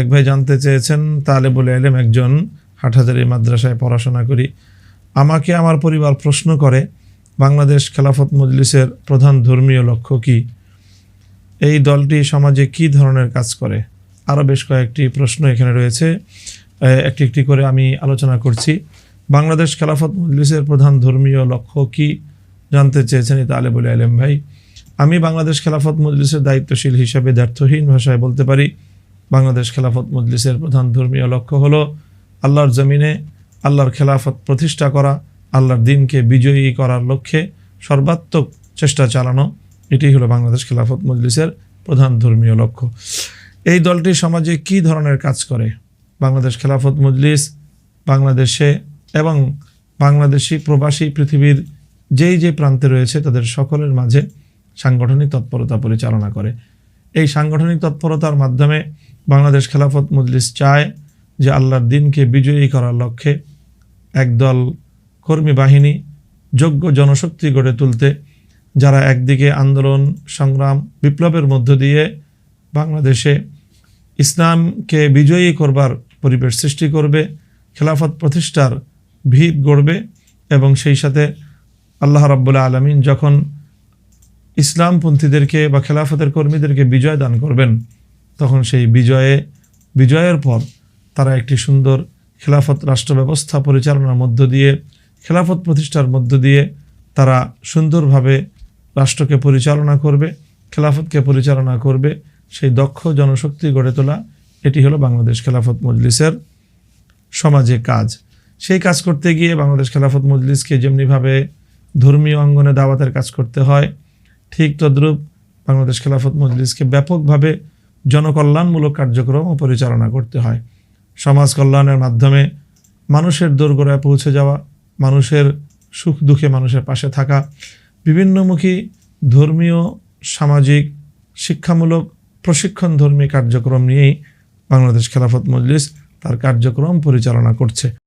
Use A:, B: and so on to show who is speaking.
A: এক ভাই জানতে চেয়েছেন, তালেবুল এলেম একজন হাটহাজারি মাদ্রাসায় পড়াশোনা করি। আমাকে আমার পরিবার প্রশ্ন করে, বাংলাদেশ খেলাফত মজলিসের প্রধান ধর্মীয় লক্ষ্য কি? এই দলটি সমাজে কি ধরনের কাজ করে? আরও বেশ কয়েকটি প্রশ্ন এখানে রয়েছে। একটি একটি করে আমি আলোচনা করছি। বাংলাদেশ খেলাফত মজলিসের প্রধান ধর্মীয় লক্ষ্য কি? জানতে চেয়েছেন এই তালেবুল আলম ভাই। আমি বাংলাদেশ খেলাফত মজলিসের দায়িত্বশীল হিসাবে দ্ব্যর্থহীন ভাষায় বলতে পারি বাংলাদেশ খেলাফত মজলিসের প্রধান ধর্মীয় লক্ষ্য হলো আল্লাহর জমিনে আল্লাহর খেলাফত প্রতিষ্ঠা করা, আল্লাহর দিনকে বিজয়ী করার লক্ষ্যে সর্বাত্মক চেষ্টা চালানো, এটি হলো বাংলাদেশ খেলাফত মজলিসের প্রধান ধর্মীয় লক্ষ্য। এই দলটি সমাজে কি ধরনের কাজ করে? বাংলাদেশ খেলাফত মজলিস বাংলাদেশে এবং বাংলাদেশি প্রবাসী পৃথিবীর যেই যে প্রান্তে রয়েছে তাদের সকলের মাঝে সাংগঠনিক তৎপরতা পরিচালনা করে। এই সাংগঠনিক তৎপরতার মাধ্যমে বাংলাদেশ খেলাফত মজলিস চায় যে আল্লাহর দিনকে বিজয়ী করার লক্ষ্যে একদল কর্মী বাহিনী যোগ্য জনশক্তি গড়ে তুলতে, যারা একদিকে আন্দোলন, সংগ্রাম, বিপ্লবের মধ্য দিয়ে বাংলাদেশে ইসলামকে বিজয়ী করবার পরিবেশ সৃষ্টি করবে, খেলাফত প্রতিষ্ঠার ভিত গড়বে এবং সেই সাথে আল্লাহ রাব্বুল্লাহ আলমিন যখন ইসলামপন্থীদেরকে বা খেলাফতের কর্মীদেরকে বিজয় দান করবেন তখন সেই বিজয়ে, বিজয়ের পর তারা একটি সুন্দর খেলাফত রাষ্ট্র ব্যবস্থা পরিচালনার মধ্য দিয়ে, খেলাফত প্রতিষ্ঠার মধ্য দিয়ে তারা সুন্দরভাবে রাষ্ট্রকে পরিচালনা করবে, খেলাফতকে পরিচালনা করবে, সেই দক্ষ জনশক্তি গড়ে তোলা এটি হলো বাংলাদেশ খেলাফত মজলিসের সমাজে কাজ। সেই কাজ করতে গিয়ে বাংলাদেশ খেলাফত মজলিসকে যেমনিভাবে ধর্মীয় অঙ্গনে দাওয়াতের কাজ করতে হয়, ঠিক তদ্রূপ বাংলাদেশ খেলাফত মজলিসকে ব্যাপকভাবে জনকল্যাণমূলক কার্যক্রমও পরিচালনা করতে হয়। সমাজ কল্যাণের মাধ্যমে মানুষের দোরগোড়ায় পৌঁছে যাওয়া, মানুষের সুখ দুঃখে মানুষের পাশে থাকা, বিভিন্নমুখী ধর্মীয়, সামাজিক, শিক্ষামূলক প্রশিক্ষণ ধর্মী কার্যক্রম নিয়েই বাংলাদেশ খেলাফত মজলিস তার কার্যক্রম পরিচালনা করছে।